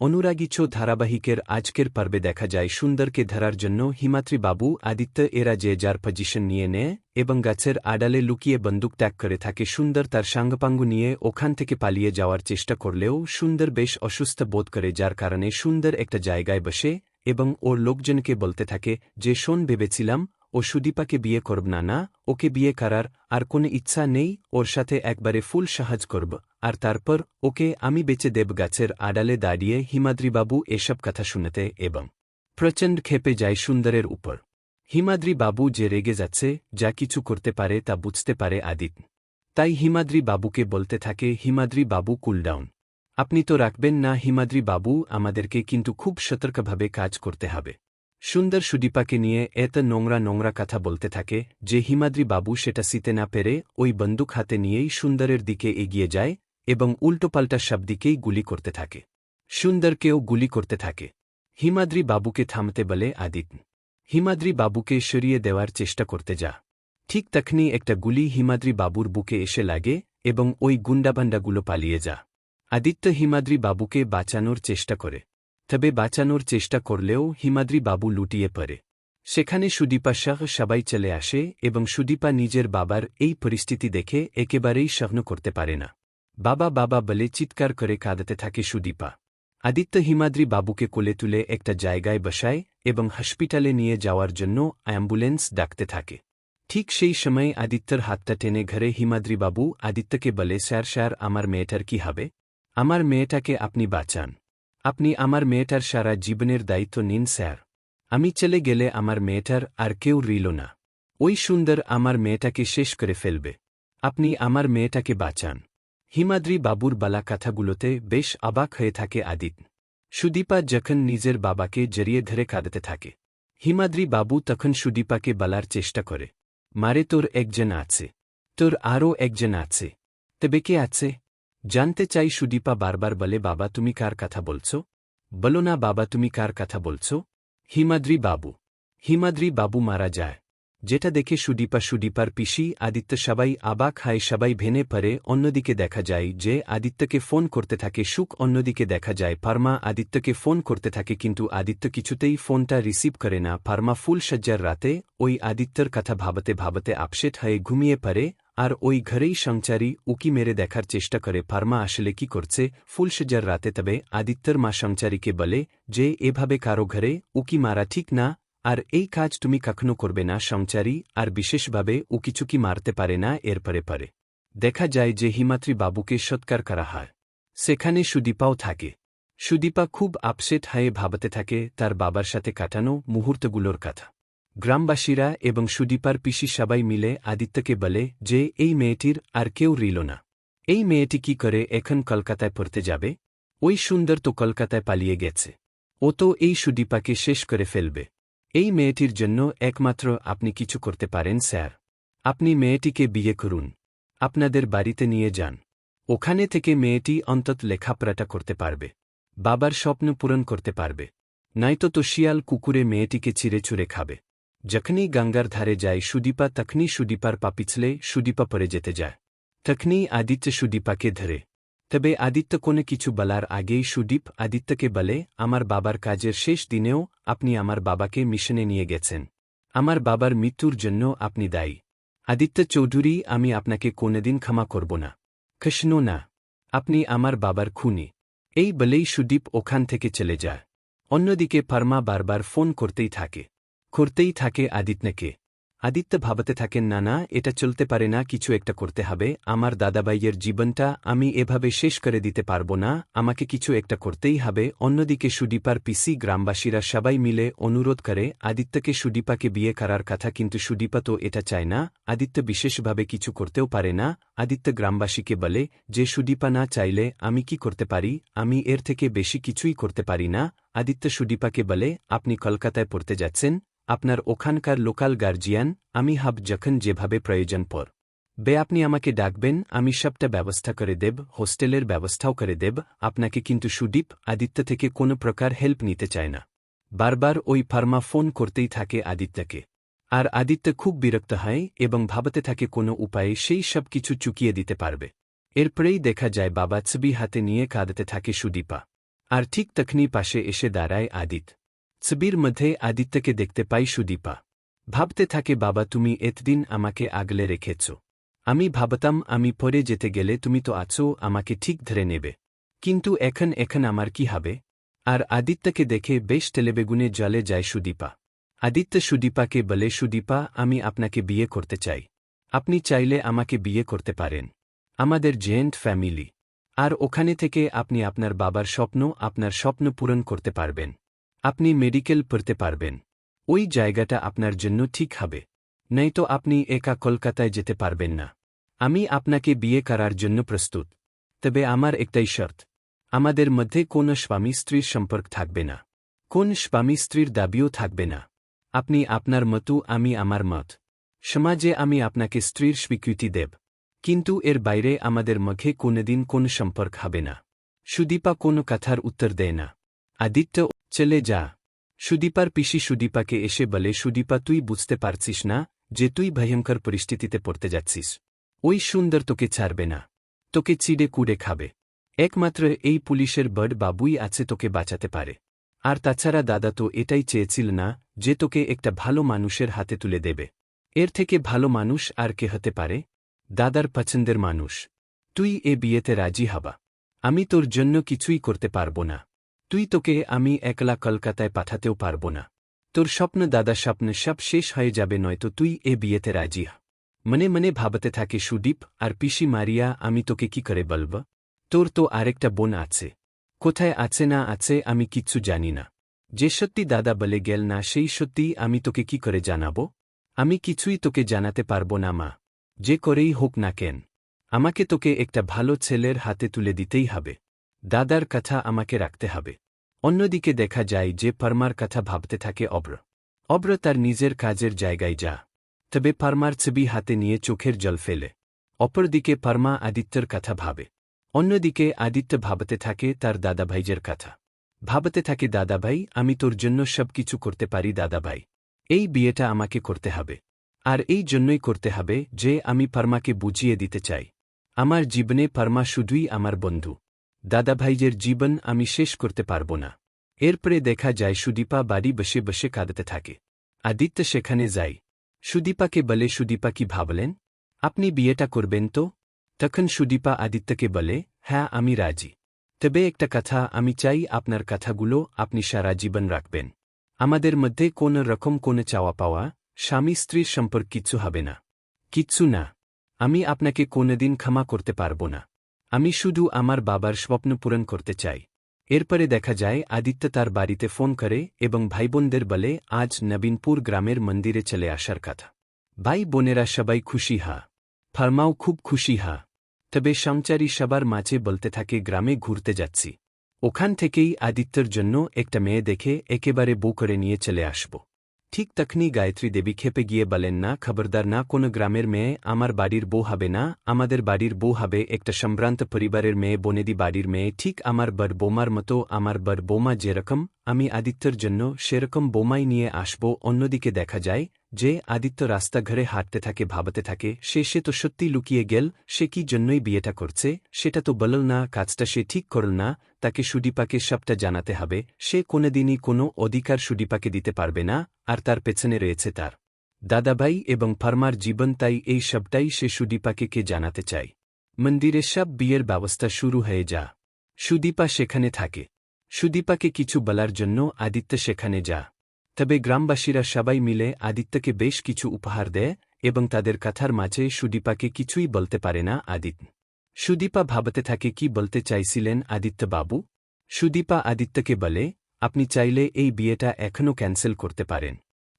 অনুরাগীছ ধারাবাহিকের আজকের পর্বে দেখা যায় সুন্দরকে ধরার জন্য হিমাত্রী বাবু, আদিত্য এরা যে যার পজিশন নিয়ে নেয় এবং গাছের আড়ালে লুকিয়ে বন্দুক ত্যাগ করে থাকে। সুন্দর তার সাঙ্গপাঙ্গু নিয়ে ওখান থেকে পালিয়ে যাওয়ার চেষ্টা করলেও সুন্দর বেশ অসুস্থ বোধ করে, যার কারণে সুন্দর একটা জায়গায় বসে এবং ওর লোকজনকে বলতে থাকে যে, শোন, ভেবেছিলাম ও সুদীপাকে বিয়ে করব, না না, ওকে বিয়ে করার আর কোনো ইচ্ছা নেই, ওর সাথে একবারে ফুল সাহায্য করব। আর তারপর, ওকে আমি বেঁচে দেব গাছের আড়ালে দাঁড়িয়ে হিমাদ্রিবাবু এসব কথা শুনতে এবং প্রচণ্ড খেপে যায় সুন্দরের উপর। হিমাদ্রি বাবু যে রেগে যাচ্ছে, যা কিছু করতে পারে তা বুঝতে পারে আদিত। তাই হিমাদ্রি বাবুকে বলতে থাকে হিমাদ্রি বাবু কুলডাউন আপনি তো রাখবেন না হিমাদ্রি বাবু আমাদেরকে কিন্তু খুব সতর্কভাবে কাজ করতে হবে সুন্দর সুদীপাকে নিয়ে এত নোংরা নোংরা কথা বলতে থাকে, যে হিমাদ্রি বাবু সেটা সিতে না পেরে ওই বন্দুক হাতে নিয়েই সুন্দরের দিকে এগিয়ে যায় এবং উল্টোপাল্টা সব দিকেই গুলি করতে থাকে। সুন্দরকেও গুলি করতে থাকে। হিমাদ্রি বাবুকে থামতে বলে, আদিত, হিমাদ্রি বাবুকে সরিয়ে দেওয়ার চেষ্টা করতে যা। ঠিক তখনই একটা গুলি হিমাদ্রি বাবুর বুকে এসে লাগে এবং ওই গুন্ডাবান্ডাগুলো পালিয়ে যা। আদিত্য হিমাদ্রি বাবুকে বাঁচানোর চেষ্টা করে। তবে বাঁচানোর চেষ্টা করলেও হিমাদ্রি বাবু লুটিয়ে পড়ে। সেখানে সুদীপা শাহ সবাই চলে আসে এবং সুদীপা নিজের বাবার এই পরিস্থিতি দেখে একেবারেই সহ্ন করতে পারে না। বাবা বাবা বলে চিৎকার করে কাঁদাতে থাকে সুদীপা। আদিত্য হিমাদ্রি বাবুকে কোলে তুলে একটা জায়গায় বসায় এবং হসপিটালে নিয়ে যাওয়ার জন্য অ্যাম্বুলেন্স ডাকতে থাকে। ঠিক সেই সময় আদিত্যর হাতটা টেনে ঘরে হিমাদ্রি বাবু আদিত্যকে বলে, স্যার স্যার, আমার মেয়েটার কি হবে? আমার মেয়েটাকে আপনি বাঁচান। আপনি আমার মেয়েটার সারা জীবনের দায়িত্ব নিন, স্যার। আমি চলে গেলে আমার মেয়েটার আর কেউ রিল না। ওই সুন্দর আমার মেয়েটাকে শেষ করে ফেলবে। আপনি আমার মেয়েটাকে বাঁচান। হিমাদ্রি বাবুর বালা কথাগুলোতে বেশ অবাক হয়ে থাকে আদিত। সুদীপা যখন নিজের বাবাকে জড়িয়ে ধরে কাঁদতে থাকে। হিমাদ্রি বাবু তখন সুদীপাকে বলার চেষ্টা করে। মারে তোর একজন আছে। তোর আরও একজন আছে। তবে কে আছে? জানতে চাই সুদীপা বারবার বলে, বাবা, তুমি কার কথা বলছো? বলো না, বাবা, তুমি কার কথা বলছো? হিমাদ্রি বাবু। হিমাদ্রি বাবু মারা যায়। যেটা দেখে সুদীপা সুদীপার পিসি আদিত্য সবাই আবাক হায় সবাই ভেনে পরে অন্যদিকে দেখা যায় যে আদিত্যকে ফোন করতে থাকে সুখ, অন্যদিকে দেখা যায় ফার্মা আদিত্যকে ফোন করতে থাকে কিন্তু আদিত্য কিছুতেই ফোনটা রিসিভ করে না। ফার্মা ফুল সজ্জার রাতে ওই আদিত্যর কথা ভাবতে ভাবতে আপসেট হয়ে ঘুমিয়ে পড়ে আর ওই ঘরেই সংচারী উকি মেরে দেখার চেষ্টা করে। ফার্মা আসলে কি করছে? ফুলসজ্জার রাতে তবে আদিত্যর মা সংচারীকে বলে যে, এভাবে কারও ঘরে উকি মারা ঠিক না আর এই কাজ তুমি কখনো করবে না, সংচারী, আর বিশেষভাবে উকিচুকি মারতে পারে না, এর পরে পরে। দেখা যায় যে হিমাত্রী বাবুকে সৎকার করা হয়। সেখানে সুদীপাও থাকে। সুদীপা খুব আপসেট হয়ে ভাবতে থাকে তার বাবার সাথে কাটানো মুহূর্তগুলোর কথা। গ্রামবাসীরা এবং সুদীপার পিসি সবাই মিলে আদিত্যকে বলে যে, এই মেয়েটির আর কেউ রিল না। এই মেয়েটি কি করে এখন কলকাতায় পড়তে যাবে? ওই সুন্দর তো কলকাতায় পালিয়ে গেছে। ও তো এই সুদীপাকে শেষ করে ফেলবে। এই মেয়েটির জন্য একমাত্র আপনি কিছু করতে পারেন, স্যার। আপনি মেয়েটিকে বিয়ে করুন। আপনাদের বাড়িতে নিয়ে যান। ওখানে থেকে মেয়েটি অন্তত লেখাপড়াটা করতে পারবে। বাবার স্বপ্ন পূরণ করতে পারবে। নয়তো তো শিয়াল কুকুরে মেয়েটিকে চিরে চুরে খাবে। যখনই গঙ্গার ধারে যায় সুদীপা, তখনই সুদীপার পা পিছলে সুদীপা পরে যেতে যায়। তখনই আদিত্য সুদীপাকে ধরে। তবে আদিত্য কোনো কিছু বলার আগেই সুদীপ, আদিত্যকে বলে, আমার বাবার কাজের শেষ দিনেও আপনি আমার বাবাকে মিশনে নিয়ে গেছেন। আমার বাবার মৃত্যুর জন্য আপনি দায়ী। আদিত্য চৌধুরী, আমি আপনাকে কোনোদিন ক্ষমা করব না। কৃষ্ণ, না। আপনি আমার বাবার খুনি। এই বলেই সুদীপ ওখান থেকে চলে যায়। অন্যদিকে ফার্মা বারবার ফোন করতেই থাকে। করতেই থাকে আদিত্যকে। আদিত্য ভাবতে থাকেন না না এটা চলতে পারে না, কিছু একটা করতে হবে। আমার দাদাবাইয়ের জীবনটা আমি এভাবে শেষ করে দিতে পারব না। আমাকে কিছু একটা করতেই হবে। অন্যদিকে সুদীপার পিসি গ্রামবাসীরা সবাই মিলে অনুরোধ করে, আদিত্যকে সুদীপাকে বিয়ে করার কথা, কিন্তু সুদীপা তো এটা চায় না। আদিত্য বিশেষভাবে কিছু করতেও পারে না। আদিত্য গ্রামবাসীকে বলে, যে সুদীপা না চাইলে আমি কি করতে পারি? আমি এর থেকে বেশি কিছুই করতে পারি না। আদিত্য সুদীপাকে বলে, আপনি কলকাতায় পড়তে যাচ্ছেন? আপনার ওখানকার লোকাল গার্জিয়ান, আমি হাব যখন যেভাবে প্রয়োজন পর। বে আপনি আমাকে ডাকবেন, আমি সবটা ব্যবস্থা করে দেব, হোস্টেলের ব্যবস্থাও করে দেব, আপনাকে কিন্তু সুদীপ, আদিত্য থেকে কোনো প্রকার হেল্প নিতে চায় না। বারবার ওই ফার্মা ফোন করতেই থাকে আদিত্যকে। আর আদিত্য খুব বিরক্ত হয় এবং ভাবতে থাকে কোনো উপায়ে সেই সব কিছু চুকিয়ে দিতে পারবে। এরপরেই দেখা যায় বাবা ছবি হাতে নিয়ে কাঁদতে থাকে সুদীপা। আর ঠিক তখনই পাশে এসে দাঁড়ায় আদিত ছবির মধ্যে আদিত্যকে দেখতে পাই সুদীপা। ভাবতে থাকে, বাবা, তুমি এতদিন আমাকে আগলে রেখেছ। আমি ভাবতাম আমি পরে যেতে গেলে তুমি তো আছো, আমাকে ঠিক ধরে নেবে। কিন্তু এখন এখন আমার কি হবে? আর আদিত্যকে দেখে বেশ তেলেবেগুনে জলে যায় সুদীপা। আদিত্য সুদীপাকে বলে, সুদীপা, আমি আপনাকে বিয়ে করতে চাই। আপনি চাইলে আমাকে বিয়ে করতে পারেন। আমাদের জেন্ট ফ্যামিলি। আর ওখানে থেকে আপনি আপনার বাবার স্বপ্ন, আপনার স্বপ্ন পূরণ করতে পারবেন। আপনি মেডিকেল পড়তে পারবেন। ওই জায়গাটা আপনার জন্য ঠিক হবে। নয়তো আপনি একা কলকাতায় যেতে পারবেন না। আমি আপনাকে বিয়ে করার জন্য প্রস্তুত। তবে আমার একটাই শর্ত। আমাদের মধ্যে কোন স্বামী স্ত্রীর সম্পর্ক থাকবে না। কোন স্বামী স্ত্রীর দাবিও থাকবে না। আপনি আপনার মতো, আমি আমার মত। সমাজে আমি আপনাকে স্ত্রীর স্বীকৃতি দেব। কিন্তু এর বাইরে আমাদের মধ্যে কোনদিন কোন সম্পর্ক হবে না। সুদীপা কোনো কথার উত্তর দেয় না। আদিত্য, চলে যা। সুদীপার পিসি সুদীপাকে এসে বলে, সুদীপা, তুই বুঝতে পারছিস না যে তুই ভয়ঙ্কর পরিস্থিতিতে পড়তে যাচ্ছিস। ওই সুন্দর তোকে ছাড়বে না। তোকে চিড়ে কুড়ে খাবে। একমাত্র এই পুলিশের বড বাবুই আছে তোকে বাঁচাতে পারে। আর তাছাড়া দাদা, তো এটাই চেয়েছিল না যে তোকে একটা ভালো মানুষের হাতে তুলে দেবে। এর থেকে ভালো মানুষ আর কে হতে পারে? দাদার পছন্দের মানুষ। তুই এ বিয়েতে রাজি হবা। আমি তোর জন্য কিছুই করতে পারব না। তুই তোকে আমি একলা কলকাতায় পাঠাতেও পারব না। তোর স্বপ্ন দাদা স্বপ্ন সব শেষ হয়ে যাবে, নয়তো তুই এ বিয়েতে রাজি হ। মনে মনে ভাবতে থাকে সুদীপ, আর পিসি মারিয়া, আমি তোকে কি করে বলব? তোর তো আরেকটা বোন আছে। কোথায় আছে না আছে আমি কিচ্ছু জানি না। যে সত্যি দাদা বলে গেল না, সেই সত্যি আমি তোকে কি করে জানাব? আমি কিছুই তোকে জানাতে পারব না, মা। যে করেই হোক না কেন। আমাকে তোকে একটা ভালো ছেলের হাতে তুলে দিতেই হবে। দাদার কথা আমাকে রাখতে হবে। অন্যদিকে দেখা যায় যে পারমার কথা ভাবতে থাকে অব্র। অব্র তার নিজের কাজের জায়গায় যা। তবে পারমার ছবি হাতে নিয়ে চোখের জল ফেলে। অপরদিকে পারমা আদিত্যর কথা ভাবে। অন্যদিকে আদিত্য ভাবতে থাকে তার দাদাভাইজের কথা। ভাবতে থাকে, দাদাভাই, আমি তোর জন্য সব কিছু করতে পারি, দাদাভাই। এই বিয়েটা আমাকে করতে হবে। আর এই জন্যই করতে হবে যে আমি পারমাকে বুঝিয়ে দিতে চাই। আমার জীবনে পারমা শুধুই আমার বন্ধু। দাদাভাইজের জীবন আমি শেষ করতে পারব না। এরপরে দেখা যায় সুদীপা বাড়ি বসে বসে কাঁদতে থাকে। আদিত্য সেখানে যাই সুদীপাকে বলে, সুদীপা কি ভাবলেন? আপনি বিয়েটা করবেন তো? তখন সুদীপা আদিত্যকে বলে হ্যাঁ আমি রাজি। তবে একটা কথা, আমি চাই আপনার কথাগুলো আপনি সারা জীবন রাখবেন। আমাদের মধ্যে কোন রকম কোনো চাওয়া পাওয়া, স্বামী স্ত্রীর সম্পর্ক কিচ্ছু হবে না। কিচ্ছু না। আমি আপনাকে কোনোদিন ক্ষমা করতে পারব না। আমি শুধু আমার বাবার স্বপ্ন পূরণ করতে চাই। এরপরে দেখা যায়, আদিত্য তার বাড়িতে ফোন করে এবং ভাইবোনদের বলে, আজ নবীনপুর গ্রামের মন্দিরে চলে আসার কথা। ভাই বোনেরা সবাই খুশি হা। ফার্মাও খুব খুশি হা। তবে সংচারী সবার মাঝে বলতে থাকে, গ্রামে ঘুরতে যাচ্ছি। ওখান থেকেই আদিত্যর জন্য একটা মেয়ে দেখে একেবারে বউ করে নিয়ে চলে আসব। ঠিক তখনই গায়ত্রী দেবী খেপে গিয়ে বলেন, না, খবরদার, না, কোনো গ্রামের মেয়ে আমার বাড়ির বউ হবে না, আমাদের বাড়ির বউ হবে একটা সম্ভ্রান্ত পরিবারের মেয়ে, বনেদি বাড়ির মেয়ে, ঠিক আমার বর বোমার মতো আমার বর বোমা যেরকম, আমি আদিত্যর জন্য সেরকম বোমাই নিয়ে আসব, অন্যদিকে দেখা যায় যে আদিত্য রাস্তা ঘরে হাঁটতে থাকে, ভাবতে থাকে, সে সে তো সত্যি লুকিয়ে গেল, সে কি জন্যই বিয়েটা করছে? সেটা তো বলল না, কাজটা সে ঠিক করল না, তাকে সুদীপাকে সবটা জানাতে হবে, সে কোনোদিনই কোনো অধিকার সুদীপাকে দিতে পারবে না, আর তার পেছনে রয়েছে তার দাদাভাই এবং ফার্মার জীবন, তাই এই সবটাই সে সুদীপাকে কে জানাতে চায়। মন্দিরে সব বিয়ের ব্যবস্থা শুরু হয়ে যা। সুদীপা সেখানে থাকে। সুদীপাকে কিছু বলার জন্য আদিত্য সেখানে যা। তবে গ্রামবাসীরা সবাই মিলে আদিত্যকে বেশ কিছু উপহার দেয় এবং তাদের কথার মাঝে সুদীপাকে কিছুই বলতে পারে না আদিত্য সুদীপা ভাবতে থাকে, কি বলতে চাইছিলেন আদিত্য বাবু সুদীপা আদিত্যকে বলে, আপনি চাইলে এই বিয়েটা এখনও ক্যান্সেল করতে পারেন।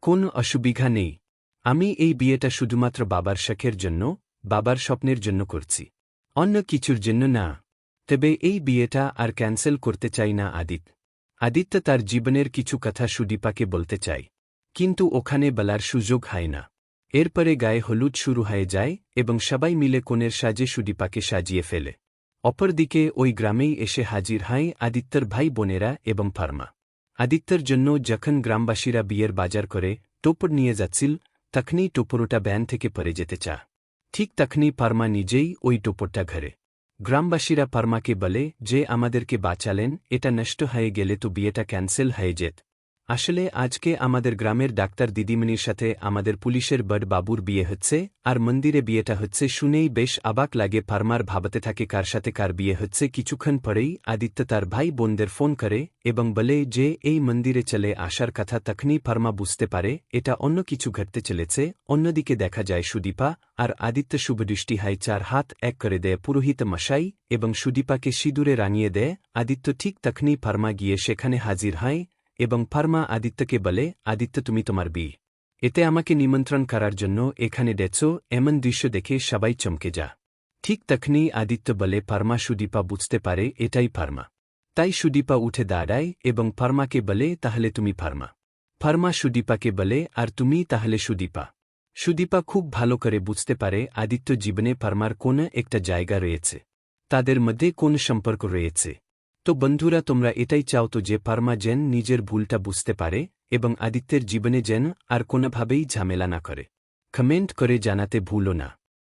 কোন অসুবিধা নেই। আমি এই বিয়েটা শুধুমাত্র বাবার শখের জন্য, বাবার স্বপ্নের জন্য করছি। অন্য কিছুর জন্য না। তবে এই বিয়েটা আর ক্যান্সেল করতে চাই না আদিত্য আদিত্য তার জীবনের কিছু কথা সুদীপাকে বলতে চায়। কিন্তু ওখানে বলার সুযোগ হয় না। এরপরে গায়ে হলুদ শুরু হয়ে যায় এবং সবাই মিলে কোণের সাজে সুদীপাকে সাজিয়ে ফেলে। অপরদিকে ওই গ্রামেই এসে হাজির হয় আদিত্যর ভাই বোনেরা এবং ফার্মা। আদিত্যর জন্য যখন গ্রামবাসীরা বিয়ের বাজার করে, টোপর নিয়ে যাচ্ছিল, তখনই টোপরোটা ব্যান থেকে পরে যেতে চা ঠিক তখনই ফার্মা নিজেই ওই টোপরটা ঘরে গ্রামবাসীরা পারমাকে বলে, যে আমাদেরকে বাঁচালেন, এটা নষ্ট হয়ে গেলে তো বিয়েটা ক্যান্সেল হয়ে যেত। আসলে আজকে আমাদের গ্রামের ডাক্তার দিদিমণির সাথে আমাদের পুলিশের বড় বাবুর বিয়ে হচ্ছে, আর মন্দিরে বিয়েটা হচ্ছে শুনেই বেশ অবাক লাগে ফার্মার ভাবতে থাকে কার সাথে কার বিয়ে হচ্ছে। কিছুক্ষণ পরেই আদিত্য তার ভাই বোনদের ফোন করে এবং বলে যে এই মন্দিরে চলে আসার কথা তখনই ফার্মা বুঝতে পারে, এটা অন্য কিছু ঘটতে চলেছে। অন্যদিকে দেখা যায় সুদীপা আর আদিত্য শুভদৃষ্টি হাই চার হাত এক করে দেয় পুরোহিত মশাই এবং সুদীপাকে সিঁদুরে রাঙিয়ে দেয়। আদিত্য ঠিক তখনই ফার্মা গিয়ে সেখানে হাজির হয় এবং ফার্মা আদিত্যকে বলে, আদিত্য, তুমি তোমার বি এতে আমাকে নিমন্ত্রণ করার জন্য এখানে ডেছ, এমন দৃশ্য দেখে সবাই চমকে যা। ঠিক তখনই আদিত্য বলে ফার্মা সুদীপা বুঝতে পারে, এটাই ফার্মা তাই সুদীপা উঠে দাঁড়ায় এবং ফার্মাকে বলে, তাহলে তুমি ফার্মা ফার্মা সুদীপাকে বলে, আর তুমি তাহলে সুদীপা। সুদীপা খুব ভালো করে বুঝতে পারে, আদিত্য জীবনে ফার্মার কোন একটা জায়গা রয়েছে। তাদের মধ্যে কোন সম্পর্ক রয়েছে। তো বন্ধুরা, তোমরা এটাই চাও তো যে পারমা যেন নিজের ভুলটা বুঝতে পারে এবং আদিত্যের জীবনে যেন আর কোনোভাবেই ঝামেলা না করে। কমেন্ট করে জানাতে ভুলো না।